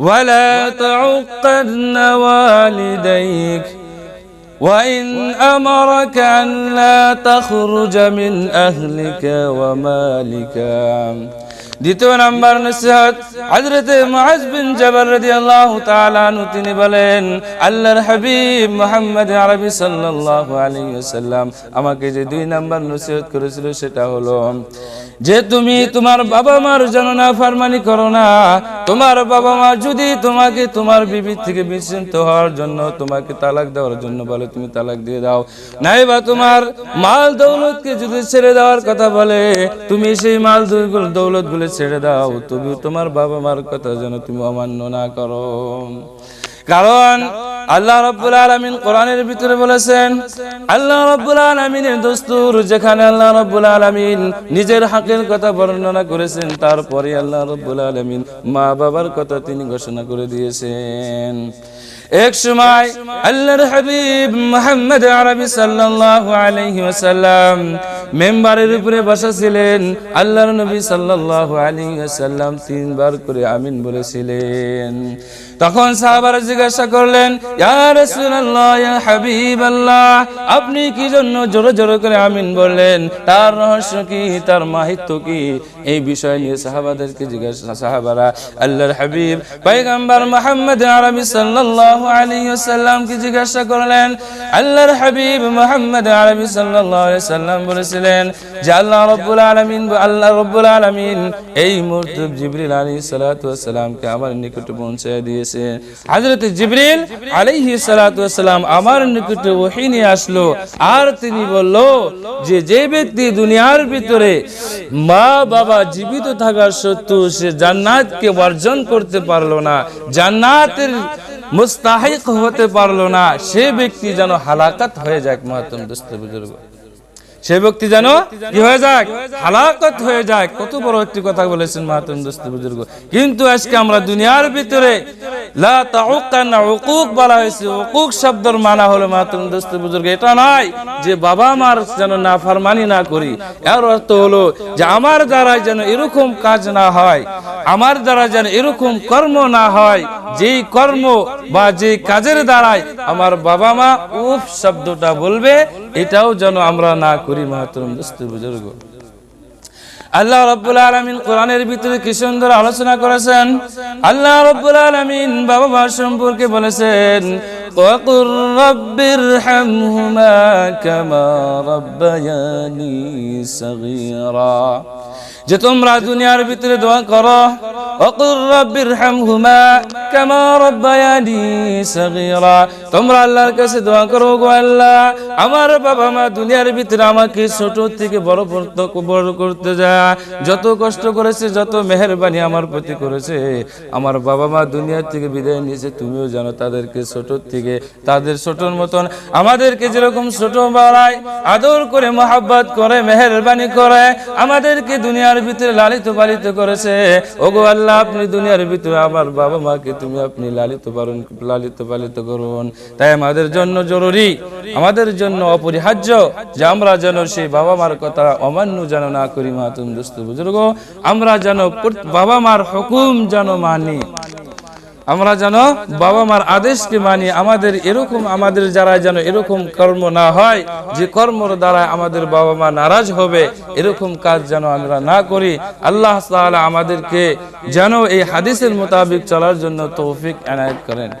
ولا تعقن والديك وإن أمرك أن لا تخرج من أهلك ومالك দ্বিতীয় নাম্বার নসিহত হযরতে মুআজ বিন জাবাল রাদিয়াল্লাহু তাআলা আনহু তিনি বলেন আল্লাহর হাবিব মুহাম্মদ আরবি সাল্লাল্লাহু আলাইহি ওয়াসাল্লাম আমাকে যে দুই নাম্বার নসিহত করেছিল সেটা হলো যে তুমি তোমার বাবা মার যেন না ফারমানি করো না তোমার বাবা মা যদি তোমাকে, তোমার বিবি থেকে বিচ্ছিন্ত হওয়ার জন্য তোমাকে তালাক দেওয়ার জন্য বলে, তুমি তালাক দিয়ে দাও। নাই বা তোমার মাল দৌলতকে যদি ছেড়ে দেওয়ার কথা বলে, তুমি সেই মাল দৌলতগুলো ছেড়ে দাও তুমি তোমার বাবা মার কথা যেন তুমি অমান্য না করো। কারণ আল্লাহ রাব্বুল আলামিন কোরআনের ভিতরে বলেছেন, আল্লাহ রাব্বুল আলামিনের দস্তুর যেখানে আল্লাহ রাব্বুল আলামিন নিজের হকের কথা বর্ণনা করেছেন, তারপরে আল্লাহ রাব্বুল আলামিন মা বাবার কথা তিনি ঘোষণা করে দিয়েছেন। এক সময় আল্লাহর হাবিব মুহাম্মদ আরবি সাল্লাল্লাহু আলাইহি ওয়াসাল্লাম মেম্বারের উপরে বসা ছিলেন, আল্লাহর নবী সাল্লাল্লাহু আলাইহি ওয়াসাল্লাম তিনবার করে আমিন বলেছিলেন। তখন সাহাবারা জিজ্ঞাসা করলেন আপনি কি জন্য জোরে জোরে করে আমিন বললেন? তার রহস্য কি? তার মাহিত্য কি? এই বিষয় নিয়ে সাহাবাদেরকে জিজ্ঞাসা, সাহাবারা, আল্লাহর হাবিব পয়গম্বর মুহাম্মদ আরবি সাল্লাল্লাহু আলাইহি ওয়াসাল্লাম কি জিজ্ঞাসা করলেন, আল্লাহর হাবিব মুহাম্মদ আরবি আলাইহি সাল্লাম বলেছিলেন যে আল্লাহ রাব্বুল আলমিন, আল্লাহ রাব্বুল আলামিন এই মুহূর্তে জিবরিল সালাতু ওয়াস আমার নিকটে পৌঁছে দিয়েছে। হযরত জিবরিল ওয়াস আমার নিকটে আসলো। আর তিনি বলল যে যে ব্যক্তি দুনিয়ার ভিতরে মা বাবা জীবিত থাকার সত্ত্বেও সে জান্নাতকে অর্জন করতে পারল না, জান্নাতের মুস্তাহিক হতে পারল না, সে ব্যক্তি যেন হালাকাত হয়ে যাক বুজুর্গ। সে ব্যক্তি যেন কি হয়ে হালাকত হয়ে যায় কত বড় একটি কথা বলেছেন মাহাতুম দোস্ত বুজুর্গ। কিন্তু আজকে আমরা দুনিয়ার ভিতরে আমার দ্বারা যেন এরকম কাজ না হয়, আমার দ্বারা যেন এরকম কর্ম না হয়, যেই কর্ম বা যে কাজের দ্বারাই আমার বাবা মা উফ শব্দটা বলবে, এটাও যেন আমরা না করি মাহাতরম দোস্ত বুজুর্গ। আল্লাহ রব্বুল আলমিন কোরআনের ভিতরে কি সুন্দর আলোচনা করেছেন আল্লাহ রব্বুল আলমিন বাবা মা সম্পর্কে বলেছেন وقل رب ارحمهما كما ربياني صغيرا যে তোমরা দুনিয়ার ভিতরে দোয়া করো অকুর রব্বির হামহুমা কামা রব্বায়ানি সগীরা। তোমরা আল্লাহর কাছে দোয়া করো গো আল্লাহ। আমার বাবা মা দুনিয়ার ভিতরে আমাকে ছোট থেকে বড় করতে বড় করতে যা যত কষ্ট করেছে, যত মেহেরবানি আমার প্রতি করেছে। আমার বাবা মা দুনিয়ার থেকে বিদায় নিয়েছে, তুমিও জানো তাদেরকে ছোট থেকে, তাদের ছোটর মতন। আমাদেরকে যেরকম ছোট বাড়ায় আদর করে, মোহাব্বত করে, মেহেরবানি করে, আমাদেরকে দুনিয়ার ভিতরে লালিত পালিত করেছে। ওগো আল্লাহ আপনি দুনিয়ার ভিতরে আমার বাবা মাকে তুমি আপনি লালিত পালন, লালিত পালিত করুন। তাই আমাদের জন্য জরুরি, আমাদের জন্য অপরিহার্য যে আমরা যেন সেই বাবা মার কথা অমান্য যেন না করি মা তুমি দোস্ত বুজুর্গ। আমরা যেন বাবা মার হুকুম যেন মানি। আমরা যেন বাবা মার আদেশকে মানি, আমাদের এরকম, আমাদের যারা যেন এরকম কর্ম না হয়, যে কর্মর দ্বারা আমাদের বাবা মা নারাজ হবে, এরকম কাজ যেন আমরা না করি। আল্লাহ আমাদেরকে যেন এই হাদিসের মোতাবিক চলার জন্য তৌফিক এনায়ত করেন।